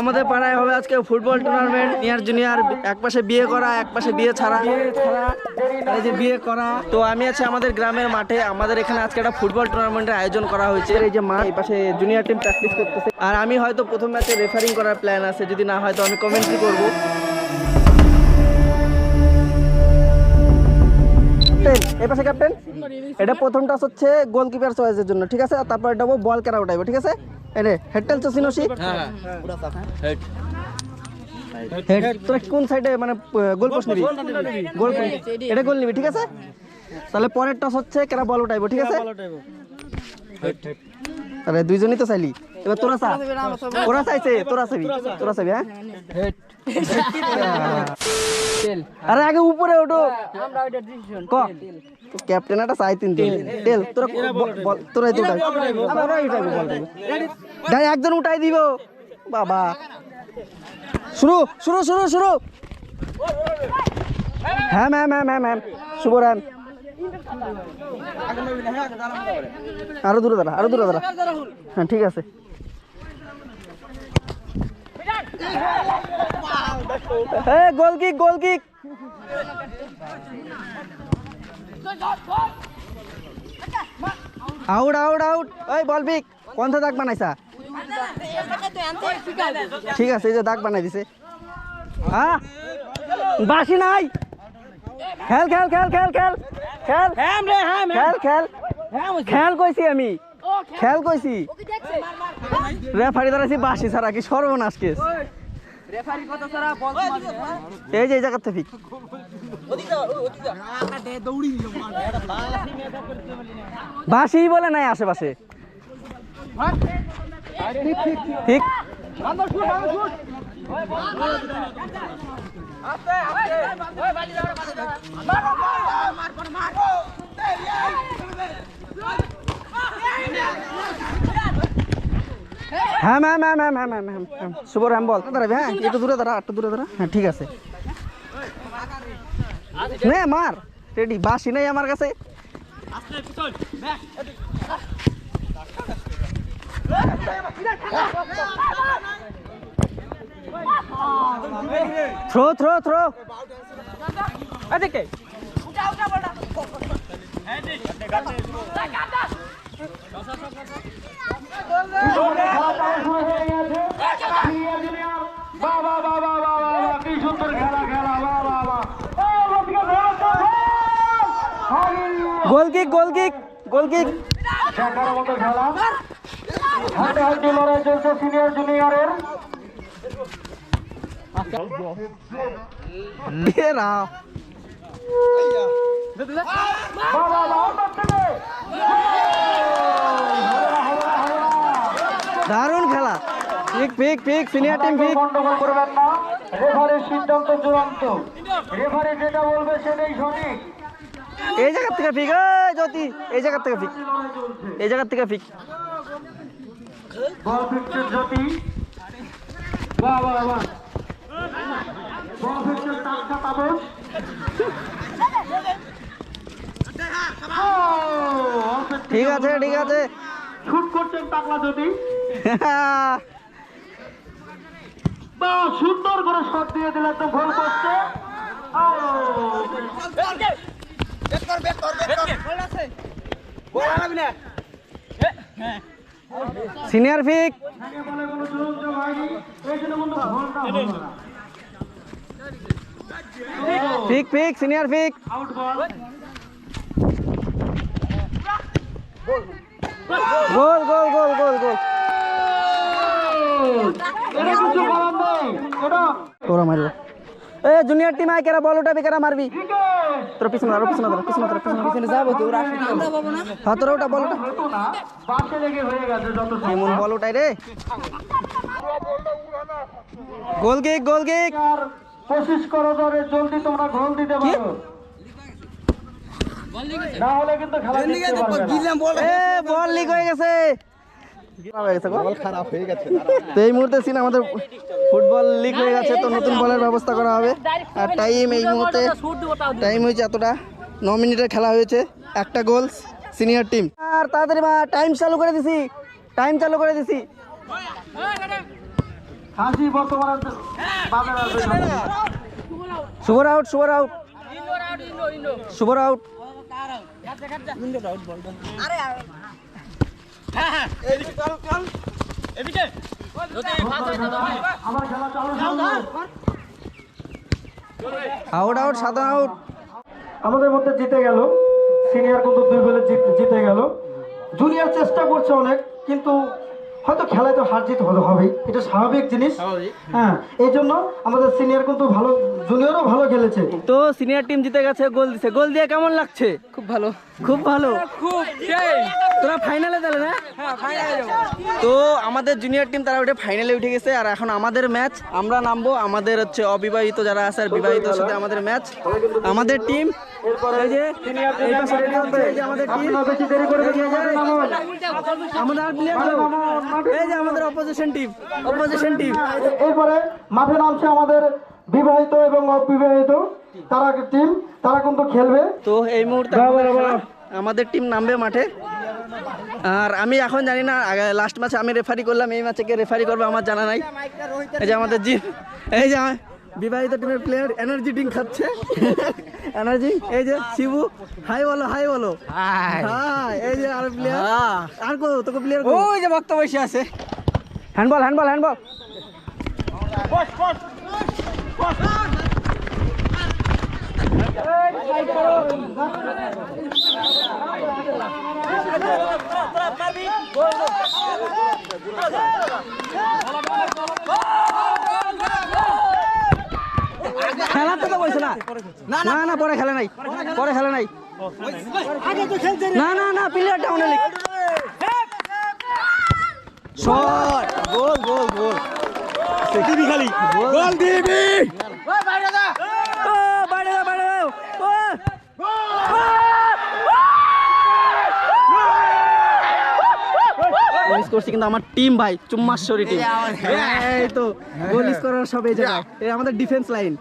আমাদের পাড়ায় হবে আজকে ফুটবল টুর্নামেন্ট নিয়ার জুনিয়র এক পাশে বিয়ে করা, এক পাশে বিয়ে ছাড়া। এই যে বিয়ে করা, তো আমি আছি আমাদের গ্রামের মাঠে। আমাদের এখানে আজকে একটা ফুটবল টুর্নামেন্টের আয়োজন করা হয়েছে। এই যে মা, এই পাশে জুনিয়র টিম প্র্যাকটিস করতেছে। আর আমি হয়তো প্রথম ম্যাচে রেফারিং করার প্ল্যান আছে। যদি না হয় তো আমি কমেন্ট্রি করব। ক্যাপ্টেন এই পাশে ক্যাপ্টেন। এটা প্রথম টাচ হচ্ছে গোলকিপার চয়েসের জন্য ঠিক আছে? আর তারপর এটা বল কেরা উঠাইবো ঠিক আছে? এনে হেডটেল হেড তোরা কোন সাইডে মানে গোল পোস্ট নিবি? গোল এটা গোল নিবি ঠিক আছে? তাহলে পরের টস হচ্ছে কেরা বল উঠাইবো ঠিক আছে? তাহলে দুইজনই তো চাইলি। এবার তোরা চা। ওরা চাইছে তোরা চাবি তোরা চাবি হ্যাঁ? আরে আগে উপরে ওঠো। ক? ক্যাপ্টেন একটা চাই তিন দিন টেল তোরা বল তোরাই তো উঠাবি তোরাই উঠাবি বল। গাই একজন উঠাই দিব। বাবা। শুরু শুরু শুরু শুরু। হ্যাঁ ম্যাম হ্যাঁ ম্যাম ম্যাম। শুভ রান আরও দূরে দাঁড়া আরও দূরে দাঁড়া। হ্যাঁ ঠিক আছে। হ্যাঁ goal kick goal kick. Out out out. ওই বল বিক কোনটা দাগ বানাইছা? ঠিক আছে এই যে দাগ বানাই দিছে। হ্যাঁ বাসি নাই? খেল খেল খেল খেল খেল খেল। খেল খেল। খেল কইছি আমি। খেল কইছি। রেফারি দাঁড়াইছি বাসি ছাড়া, কি সর্বনাশ কেস। এই যে জায়গার থেকে বাসি বলে নাই আশেপাশে। ঠিক। হ্যাঁ ম্যাম ম্যাম ম্যাম হ্যাঁ ম্যাম ম্যাম ম্যাম। শুভ রাম বল। দাঁড়াবে হ্যাঁ একটু দূরে দাঁড়া, একটু দূরে দাঁড়া। হ্যাঁ ঠিক আছে। নে, মার। রেডি বাসি নাই আমার কাছে। Throw throw throw. এদিকে। বাবা বাবা বাবা গোলকিক গোলকিক গোলকিক। খেলা চলছে সিনিয়র দারুণ খেলা। Pick pick pick senior team pick. গন্ডগোল করবেন না। রেফারির সিদ্ধান্ত চূড়ান্ত। রেফারি যেটা বলবে সেটাই সঠিক। এই জায়গা থেকে পিক এই জ্যোতি এই জায়গা থেকে পিক। এই জায়গা থেকে পিক। বল ফিক্সের জ্যোতি। বাহ বাহ বাহ। বল ফিক্সের টাকা তাপস। ঠিক আছে ঠিক আছে। শুট করছেন জ্যোতি বা সুন্দর করে শট দিয়ে দিলে তো গোল করছে। সিনিয়র বলে হয়নি। এই জন্য হলো না। फीक फीक जूनियर टीम आई करा बॉल उठा बेकरा मारबी तोर गोल गोल কোশিশ করো ধরে জলদি তোমরা গোল দিতে পারো। না হলে কিন্তু খেলা জিততে পারবে না। এ বল লিক হয়ে গেছে। খারাপ হয়ে গেছে তো এই মুহূর্তে সিন আমাদের ফুটবল লিক হয়ে গেছে তো নতুন বলের ব্যবস্থা করা হবে। আর টাইম এই মুহূর্তে টাইম হয়েছে এতটা। ন মিনিটের খেলা হয়েছে একটা গোল সিনিয়র টিম আর তাড়াতাড়ি মা টাইম চালু করে দিছি টাইম চালু করে দিছি। হাসি বর্তমানে বাজারে না। শুভর আউট শুভর আউট শুভর আউট সাদা আউট আমাদের মধ্যে জিতে গেল। সিনিয়র কিন্তু দুই বলে জিতে গেল। জুনিয়র চেষ্টা করছে অনেক কিন্তু হয়তো খেলায় তো হার জিত হতে হবেই। এটা স্বাভাবিক জিনিস। হ্যাঁ এই জন্য আমাদের সিনিয়র কিন্তু ভালো জুনিয়রও ভালো খেলেছে। তো সিনিয়র টিম জিতে গেছে গোল দিছে। গোল দিয়ে কেমন লাগছে? খুব ভালো। খুব ভালো। খুব তোরা ফাইনালে তাহলে না? তো আমাদের জুনিয়র টিম তারা উঠে ফাইনালে উঠে গেছে আর এখন আমাদের ম্যাচ আমরা নামবো আমাদের হচ্ছে অবিবাহিত যারা আছে আর বিবাহিত সাথে আমাদের ম্যাচ আমাদের টিম অপোজিশন অপোজিশন এরপরে মাঠে নামছে আমাদের বিবাহিত এবং অবিবাহিত। তারা টিম তারা কিন্তু খেলবে তো এই মুহূর্তে আমাদের টিম নামবে মাঠে আর আমি এখন জানি না লাস্ট ম্যাচে আমি রেফারি করলাম এই ম্যাচে কে রেফারি করবে আমার জানা নাই এই যে আমাদের জি এই যে বিবাহিত টিমের প্লেয়ার এনার্জি ড্রিঙ্ক খাচ্ছে এনার্জি এই যে শিবু হাই বলো হাই বলো হাই এই যে আর প্লেয়ার আর কো তোকে প্লেয়ার ওই যে বক্তা বসে আছে হ্যান্ডবল হ্যান্ডবল হ্যান্ডবল খেলার তো বলছে না। না না। পরে খেলে নাই। পরে খেলে নাই। না না না player down shot. Goal goal goal. দিবি খালি। গোল দিবি। করছি কিন্তু আমার টিম ভাই চুম্মাশ্বরী টিম এই তো গোল স্কোরার সব এই জায়গায়। আমাদের ডিফেন্স লাইন